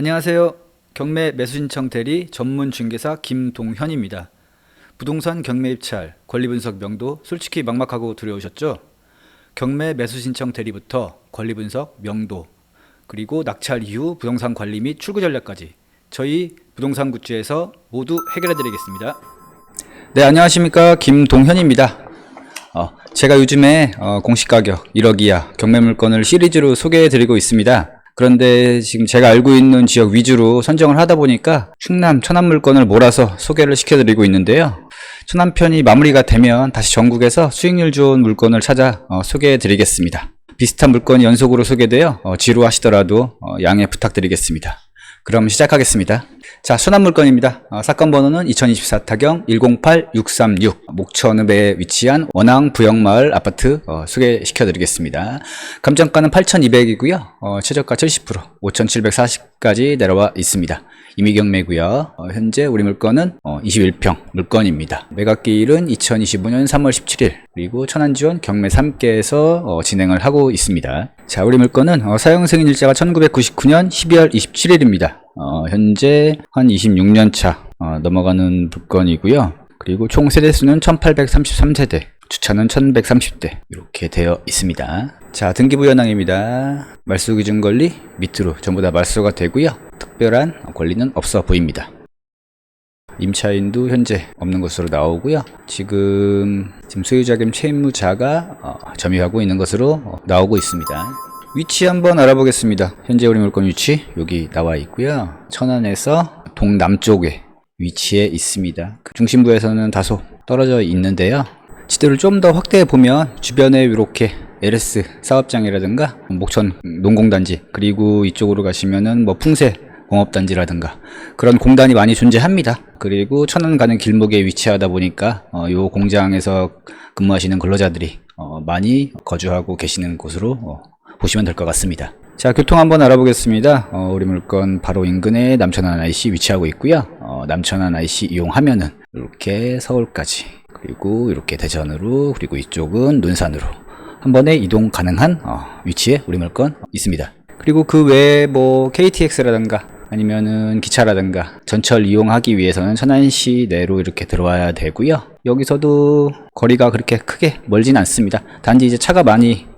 안녕하세요. 경매 매수신청 대리 전문 중개사 김동현입니다. 부동산 경매 입찰, 권리 분석 명도 솔직히 막막하고 두려우셨죠? 경매 매수신청 대리부터 권리 분석 명도, 그리고 낙찰 이후 부동산 관리 및 출구 전략까지 저희 부동산 굿즈에서 모두 해결해 드리겠습니다. 네, 안녕하십니까. 김동현입니다. 어, 제가 요즘에 어, 공시 가격 1억 이하 경매 물건을 시리즈로 소개해 드리고 있습니다. 그런데 지금 제가 알고 있는 지역 위주로 선정을 하다 보니까 충남 천안 물건을 몰아서 소개를 시켜 드리고 있는데요. 천안 편이 마무리가 되면 다시 전국에서 수익률 좋은 물건을 찾아 어, 소개해 드리겠습니다. 비슷한 물건이 연속으로 소개되어 어, 지루하시더라도 어, 양해 부탁드리겠습니다. 그럼 시작하겠습니다. 자, 순환 물건입니다. 어, 사건 번호는 2024 타경 108636 목천읍에 위치한 원앙 부영마을 아파트 어, 소개시켜 드리겠습니다. 감정가는 8,200이고요. 어, 최저가 70% 5,740까지 내려와 있습니다. 임의경매고요. 어, 현재 우리 물건은 어, 21평 물건입니다. 매각기일은 2025년 3월 17일 그리고 천안지원 경매 3개에서 어, 진행을 하고 있습니다. 자, 우리 물건은 어, 사용 승인 일자가 1999년 12월 27일입니다. 어, 현재 한 26년 차 어, 넘어가는 물건이고요. 그리고 총 세대수는 1833세대, 주차는 1130대 이렇게 되어 있습니다. 자, 등기부 현황입니다. 말소 기준 권리 밑으로 전부 다 말소가 되고요. 특별한 권리는 없어 보입니다. 임차인도 현재 없는 것으로 나오고요. 지금 지금 소유자 겸 채무자가 어, 점유하고 있는 것으로 어, 나오고 있습니다. 위치 한번 알아보겠습니다. 현재 우리 물건 위치 여기 나와 있고요. 천안에서 동남쪽에 위치해 있습니다. 그 중심부에서는 다소 떨어져 있는데요. 지도를 좀 더 확대해 보면 주변에 이렇게 LS 사업장이라든가 목천 농공단지 그리고 이쪽으로 가시면은 뭐 풍세 공업단지라든가 그런 공단이 많이 존재합니다. 그리고 천안 가는 길목에 위치하다 보니까 어, 요 공장에서 근무하시는 근로자들이 어, 많이 거주하고 계시는 곳으로 어, 보시면 될 것 같습니다. 자, 교통 한번 알아보겠습니다. 어, 우리 물건 바로 인근에 남천안 IC 위치하고 있고요. 어, 남천안 IC 이용하면은 이렇게 서울까지 그리고 이렇게 대전으로 그리고 이쪽은 논산으로 한 번에 이동 가능한 어, 위치에 우리 물건 있습니다. 그리고 그 외에 뭐 KTX라든가 아니면은 기차라든가 전철 이용하기 위해서는 천안시 내로 이렇게 들어와야 되고요. 여기서도 거리가 그렇게 크게 멀진 않습니다. 단지 이제 차가 많이 어,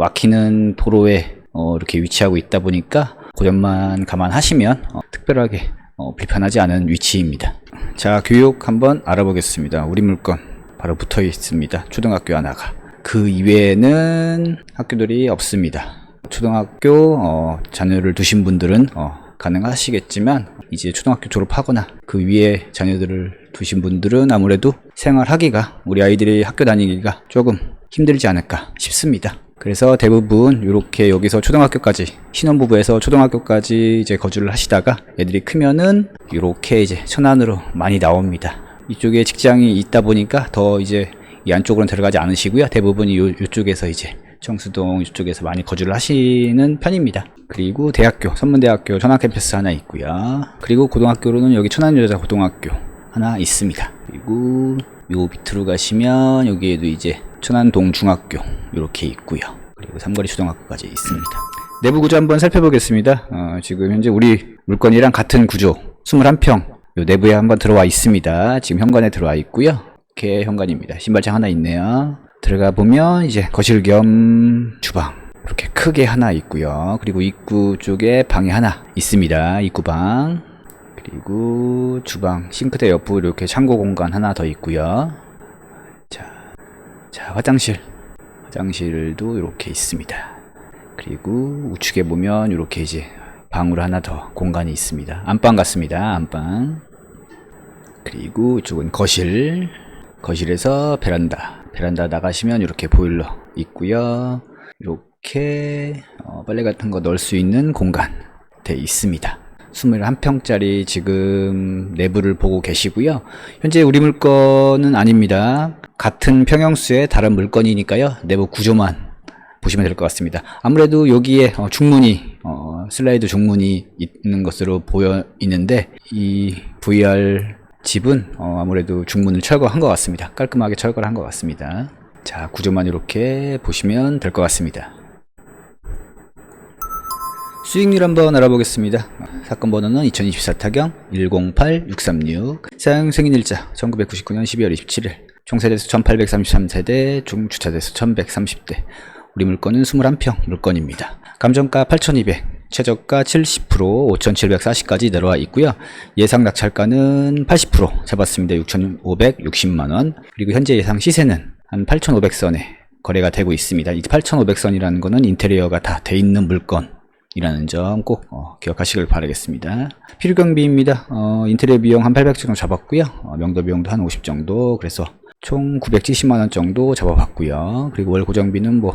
막히는 도로에 어, 이렇게 위치하고 있다 보니까 그 점만 감안하시면 어, 특별하게 어, 불편하지 않은 위치입니다. 자, 교육 한번 알아보겠습니다. 우리 물건 바로 붙어 있습니다. 초등학교 하나가. 그 이외에는 학교들이 없습니다. 초등학교 어, 자녀를 두신 분들은 어, 가능하시겠지만 이제 초등학교 졸업하거나 그 위에 자녀들을 두신 분들은 아무래도 생활하기가 우리 아이들이 학교 다니기가 조금 힘들지 않을까 싶습니다. 그래서 대부분 이렇게 여기서 초등학교까지 신혼부부에서 초등학교까지 이제 거주를 하시다가 애들이 크면은 이렇게 이제 천안으로 많이 나옵니다. 이쪽에 직장이 있다 보니까 더 이제 이 안쪽으로는 들어가지 않으시고요. 대부분이 요, 요쪽에서 이제 청수동 이쪽에서 많이 거주를 하시는 편입니다. 그리고 대학교, 선문대학교 천안 캠퍼스 하나 있고요. 그리고 고등학교로는 여기 천안여자고등학교 하나 있습니다. 그리고 요 밑으로 가시면 여기에도 이제 천안동 중학교 이렇게 있고요. 그리고 삼거리 초등학교까지 있습니다. 내부 구조 한번 살펴보겠습니다. 어, 지금 현재 우리 물건이랑 같은 구조 21평 요 내부에 한번 들어와 있습니다. 지금 현관에 들어와 있고요. 이렇게 현관입니다. 신발장 하나 있네요. 들어가 보면 이제 거실 겸 주방 이렇게 크게 하나 있고요. 그리고 입구 쪽에 방이 하나 있습니다. 입구방 그리고 주방 싱크대 옆으로 이렇게 창고 공간 하나 더 있고요. 자, 자 화장실 화장실도 이렇게 있습니다. 그리고 우측에 보면 이렇게 이제 방으로 하나 더 공간이 있습니다. 안방 같습니다. 안방. 그리고 이쪽은 거실. 거실에서 베란다. 베란다 나가시면 이렇게 보일러 있고요. 이렇게 어, 빨래 같은 거 넣을 수 있는 공간 돼 있습니다. 21평짜리 지금 내부를 보고 계시고요. 현재 우리 물건은 아닙니다. 같은 평형수의 다른 물건이니까요. 내부 구조만 보시면 될 것 같습니다. 아무래도 여기에 어, 중문이 어, 슬라이드 중문이 있는 것으로 보여 있는데 이 VR 집은 어, 아무래도 중문을 철거한 것 같습니다. 깔끔하게 철거를 한 것 같습니다. 자 구조만 이렇게 보시면 될 것 같습니다. 수익률 한번 알아보겠습니다. 사건 번호는 2024 타경 108636 사용 승인일자 1999년 12월 27일 총세대수 1833세대 중주차대수 1130대 우리 물건은 21평 물건입니다. 감정가 8200 최저가 70% 5740까지 내려와 있고요. 예상 낙찰가는 80% 잡았습니다. 6560만원 그리고 현재 예상 시세는 한 8500선에 거래가 되고 있습니다. 이 8500선이라는 거는 인테리어가 다 돼 있는 물건 이라는 점 꼭 기억하시길 바라겠습니다. 필요 경비입니다. 어, 인테리어 비용 한 800 정도 잡았고요. 어, 명도 비용도 한 50 정도 그래서 총 970만 원 정도 잡아봤고요. 그리고 월 고정비는 뭐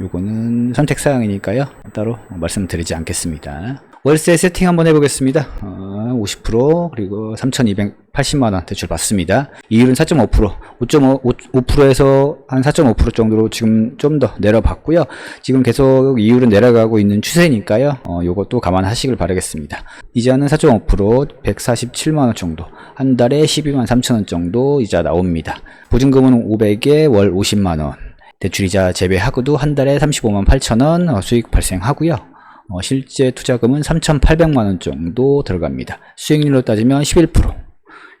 요거는 선택 사양이니까요. 따로 말씀드리지 않겠습니다. 월세 세팅 한번 해보겠습니다. 어, 50% 그리고 3,280만원 대출 받습니다. 이율은 4.5% 5.5%에서 한 4.5% 정도로 지금 좀 더 내려봤고요. 지금 계속 이율은 내려가고 있는 추세니까요. 어, 요것도 감안하시길 바라겠습니다. 이자는 4.5% 147만원 정도 한 달에 12만 3천원 정도 이자 나옵니다. 보증금은 500에 월 50만원 대출이자 제외하고도 한 달에 35만 8천원 어, 수익 발생하고요. 어, 실제 투자금은 3,800만 원 정도 들어갑니다. 수익률로 따지면 11%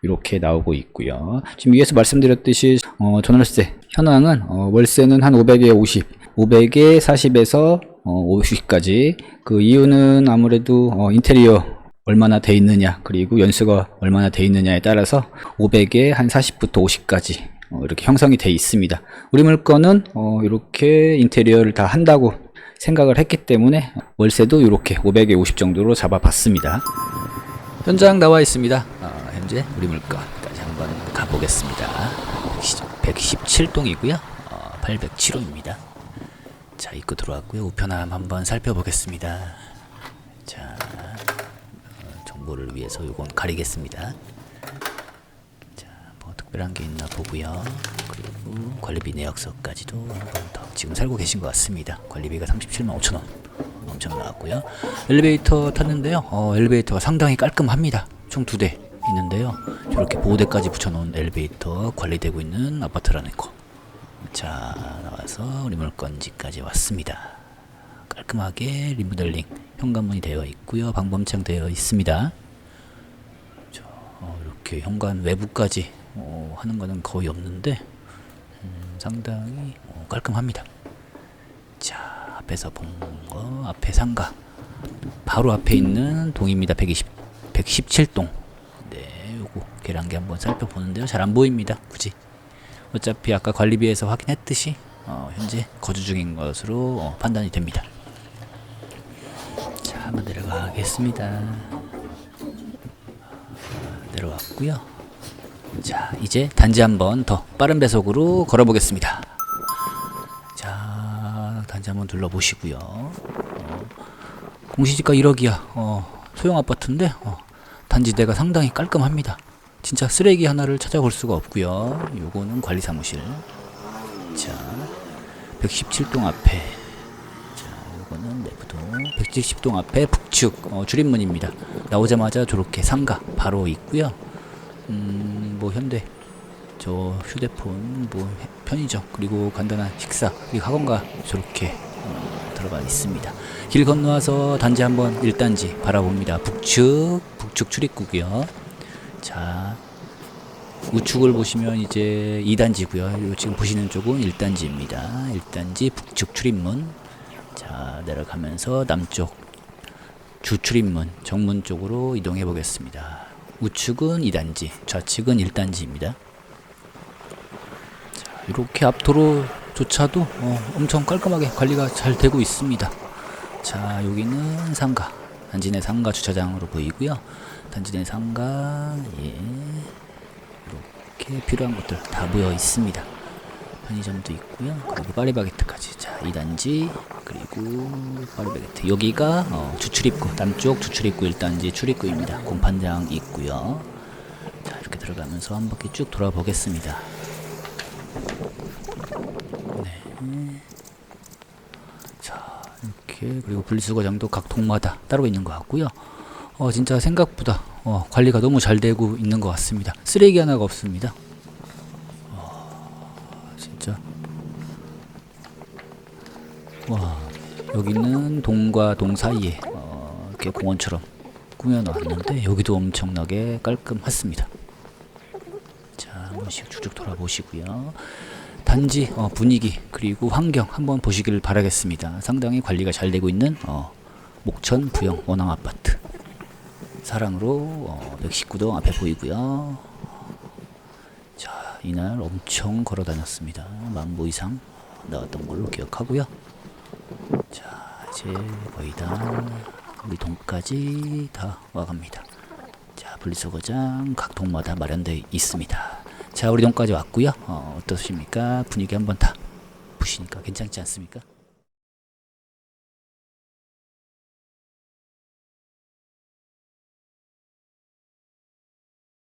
이렇게 나오고 있고요. 지금 위에서 말씀드렸듯이 어, 전월세 현황은 어, 월세는 한 500에 50, 500에 40에서 어, 50까지 그 이유는 아무래도 어, 인테리어 얼마나 돼 있느냐 그리고 연수가 얼마나 돼 있느냐에 따라서 500에 한 40부터 50까지 어, 이렇게 형성이 돼 있습니다. 우리 물건은 어, 이렇게 인테리어를 다 한다고 생각을 했기 때문에 월세도 이렇게 500에 50 정도로 잡아봤습니다. 현장 나와 있습니다. 어, 현재 우리 물건까지 한번 가보겠습니다. 117동이고요. 어, 807호입니다. 자 입구 들어왔고요. 우편함 한번 살펴보겠습니다. 자 어, 정보를 위해서 이건 가리겠습니다. 뭐 특별한 게 있나 보고요. 그리고 관리비 내역서까지도 한 번 더 지금 살고 계신 것 같습니다. 관리비가 37만 5천 원 엄청 나왔고요. 엘리베이터 탔는데요. 어, 엘리베이터가 상당히 깔끔합니다. 총 두 대 있는데요. 이렇게 보호대까지 붙여놓은 엘리베이터 관리되고 있는 아파트라는 거. 자 나와서 우리 물건지까지 왔습니다. 깔끔하게 리모델링 현관문이 되어 있고요. 방범창 되어 있습니다. 어, 이렇게 현관 외부까지 어, 하는 거는 거의 없는데 음, 상당히 어, 깔끔합니다. 자 앞에서 본 거 앞에 상가 바로 앞에 있는 동입니다. 120 117동. 네, 요거 계량기 한번 살펴보는데요. 잘 안 보입니다. 굳이 어차피 아까 관리비에서 확인했듯이 어, 현재 거주 중인 것으로 어, 판단이 됩니다. 자 한번 내려가겠습니다. 내려왔고요. 자, 이제 단지 한 번 더 빠른 배속으로 걸어보겠습니다. 자, 단지 한번 둘러보시고요. 어, 공시지가 1억이야. 어, 소형 아파트인데 어, 단지대가 상당히 깔끔합니다. 진짜 쓰레기 하나를 찾아볼 수가 없고요. 요거는 관리사무실. 자, 117동 앞에. 자, 요거는 내부동. 170동 앞에 북측 어, 줄임문입니다. 나오자마자 저렇게 상가 바로 있고요. 음, 뭐 현대 저 휴대폰 뭐 해- 편의점 그리고 간단한 식사 그리고 학원가 저렇게 어, 들어가 있습니다. 길 건너와서 단지 한번 1단지 바라봅니다. 북측 북측 출입구고요. 자 우측을 보시면 이제 2단지고요. 요 지금 보시는 쪽은 1단지입니다. 1단지 북측 출입문. 자, 내려가면서 남쪽 주출입문 정문 쪽으로 이동해 보겠습니다. 우측은 2단지, 좌측은 1단지입니다. 자, 이렇게 앞도로조차도 어, 엄청 깔끔하게 관리가 잘 되고 있습니다. 자, 여기는 상가, 단지 내 상가 주차장으로 보이고요. 단지 내 상가, 예. 이렇게 필요한 것들 다 모여 있습니다. 편의점도 있고요. 그리고 파리바게트까지. 자, 2단지 그리고 파리바게트. 여기가 어, 주출입구 남쪽 주출입구 1단지 출입구입니다. 공판장 있고요. 자, 이렇게 들어가면서 한 바퀴 쭉 돌아보겠습니다. 네. 자, 이렇게 그리고 분리수거장도 각 동마다 따로 있는 것 같고요. 어, 진짜 생각보다 어, 관리가 너무 잘 되고 있는 것 같습니다. 쓰레기 하나가 없습니다. 진짜 와 여기는 동과 동 사이에 어, 이렇게 공원처럼 꾸며놨는데 여기도 엄청나게 깔끔했습니다. 자, 한 번씩 쭉쭉 돌아보시고요. 단지 어, 분위기 그리고 환경 한번 보시기를 바라겠습니다. 상당히 관리가 잘 되고 있는 어, 목천 부영 원앙 아파트 사랑으로 어, 119동 앞에 보이고요. 자, 이날 엄청 걸어 다녔습니다. 만보 이상 나왔던 걸로 기억하고요. 자, 이제 거의 다 우리 동까지 다 와갑니다. 자, 분리수거장 각 동마다 마련되어 있습니다. 자, 우리 동까지 왔고요. 어, 어떠십니까? 분위기 한번 다 보시니까 괜찮지 않습니까?